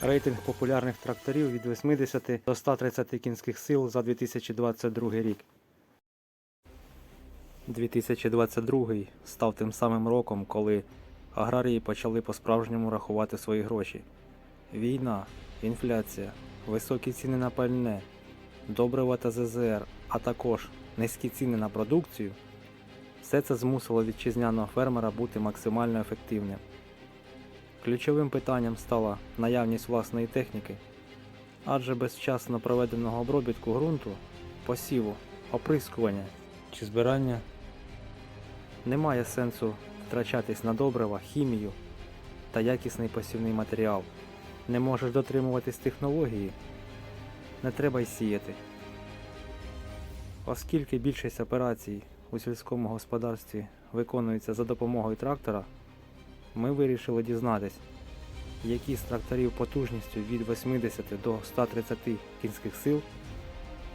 Рейтинг популярних тракторів від 80 до 130 кінських сил за 2022 рік. 2022 став тим самим роком, коли аграрії почали по-справжньому рахувати свої гроші. Війна, інфляція, високі ціни на пальне, добрива та ЗЗР, а також низькі ціни на продукцію все це змусило вітчизняного фермера бути максимально ефективним. Ключовим питанням стала наявність власної техніки, адже без вчасно проведеного обробітку ґрунту, посіву, оприскування чи збирання немає сенсу втрачатись на добрива, хімію та якісний посівний матеріал. Не можеш дотримуватись технології, не треба й сіяти. Оскільки більшість операцій у сільському господарстві виконується за допомогою трактора, ми вирішили дізнатись, які з тракторів потужністю від 80 до 130 кінських сил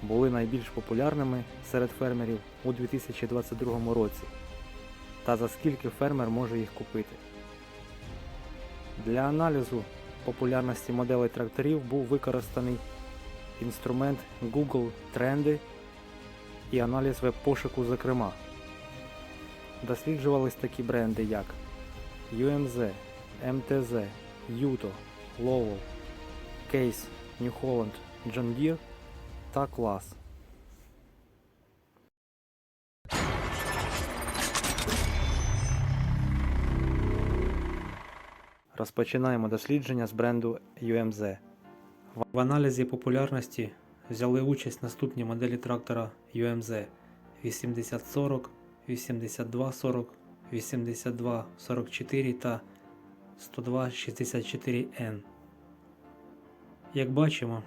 були найбільш популярними серед фермерів у 2022 році та за скільки фермер може їх купити. Для аналізу популярності моделей тракторів був використаний інструмент Google Тренди і аналіз веб-пошуку зокрема. Досліджувались такі бренди як UMZ, MTZ, Yuto, Lowell, Case, New Holland, John Deere та Class. Розпочинаємо дослідження з бренду UMZ. В- В аналізі популярності взяли участь наступні моделі трактора UMZ 8040, 8240, 8244 та 10264N. Як бачимо,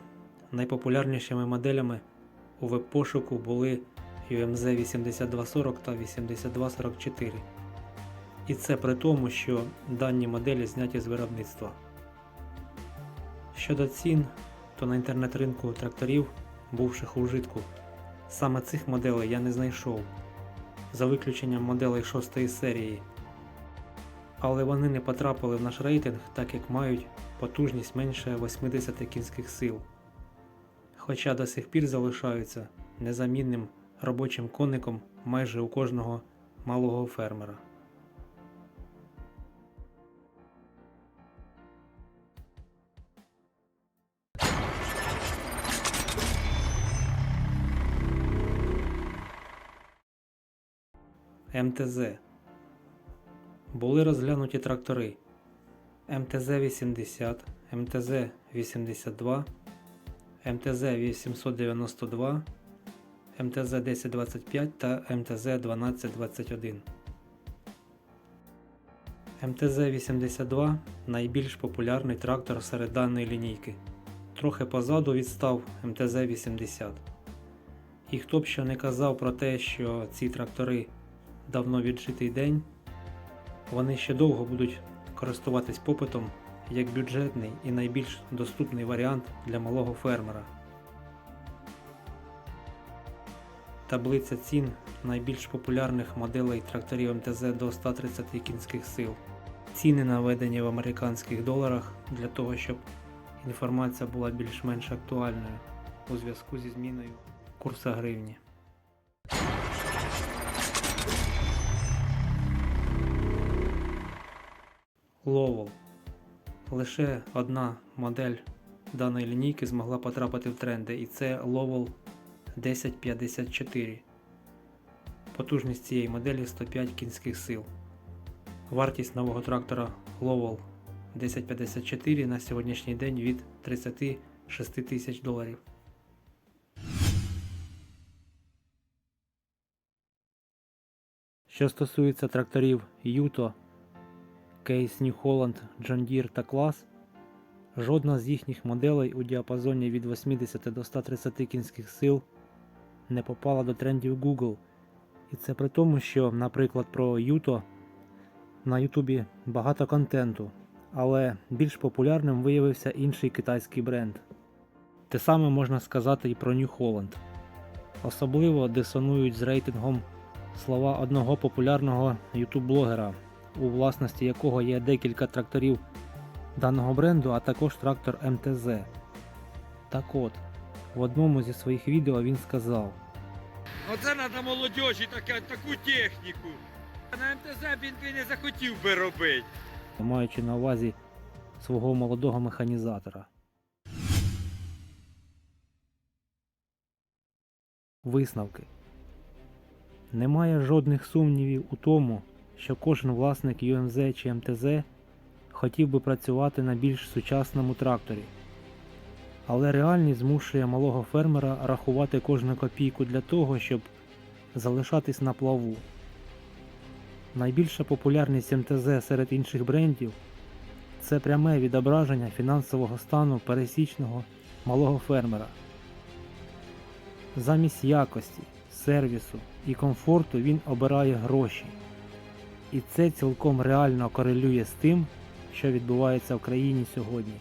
найпопулярнішими моделями у веб-пошуку були UMZ 8240 та 8244. І це при тому, що дані моделі зняті з виробництва. Щодо цін, то на інтернет-ринку тракторів, бувших у вжитку, саме цих моделей я не знайшов, за виключенням моделей 6 серії. Але вони не потрапили в наш рейтинг, так як мають потужність менше 80 кінських сил. Хоча до сих пір залишаються незамінним робочим коником майже у кожного малого фермера. МТЗ. Були розглянуті трактори МТЗ-80, МТЗ-82, МТЗ-892, МТЗ-1025 та МТЗ-1221. МТЗ-82 найбільш популярний трактор серед даної лінійки. Трохи позаду відстав МТЗ-80. І хто б що не казав про те, що ці трактори давно віджитий день, вони ще довго будуть користуватись попитом як бюджетний і найбільш доступний варіант для малого фермера. Таблиця цін найбільш популярних моделей тракторів МТЗ до 130 кінських сил. Ціни наведені в американських доларах для того, щоб інформація була більш-менш актуальною у зв'язку зі зміною курсу гривні. Ловол. Лише одна модель даної лінійки змогла потрапити в тренди, і це Lowell 1054. Потужність цієї моделі 105 кінських сил. Вартість нового трактора Lowell 1054 на сьогоднішній день від 36 тисяч доларів. Що стосується тракторів Yuto, Case New Holland, John Deere та Class, жодна з їхніх моделей у діапазоні від 80 до 130 кінських сил не попала до трендів Google. І це при тому, що, наприклад, про Yuto на Ютубі багато контенту, але більш популярним виявився інший китайський бренд. Те саме можна сказати і про New Holland. Особливо дисонують з рейтингом слова одного популярного ютуб-блогера, у власності якого є декілька тракторів даного бренду, а також трактор МТЗ. Так от, в одному зі своїх відео він сказав: Оце треба молодіжі таке, таку техніку. На МТЗ він би не захотів би робити. маючи на увазі свого молодого механізатора. Висновки. Немає жодних сумнівів у тому, що кожен власник UMZ чи МТЗ хотів би працювати на більш сучасному тракторі. Але реальність змушує малого фермера рахувати кожну копійку для того, щоб залишатись на плаву. Найбільша популярність МТЗ серед інших брендів це пряме відображення фінансового стану пересічного малого фермера. Замість якості, сервісу і комфорту він обирає гроші. І це цілком реально корелює з тим, що відбувається в країні сьогодні.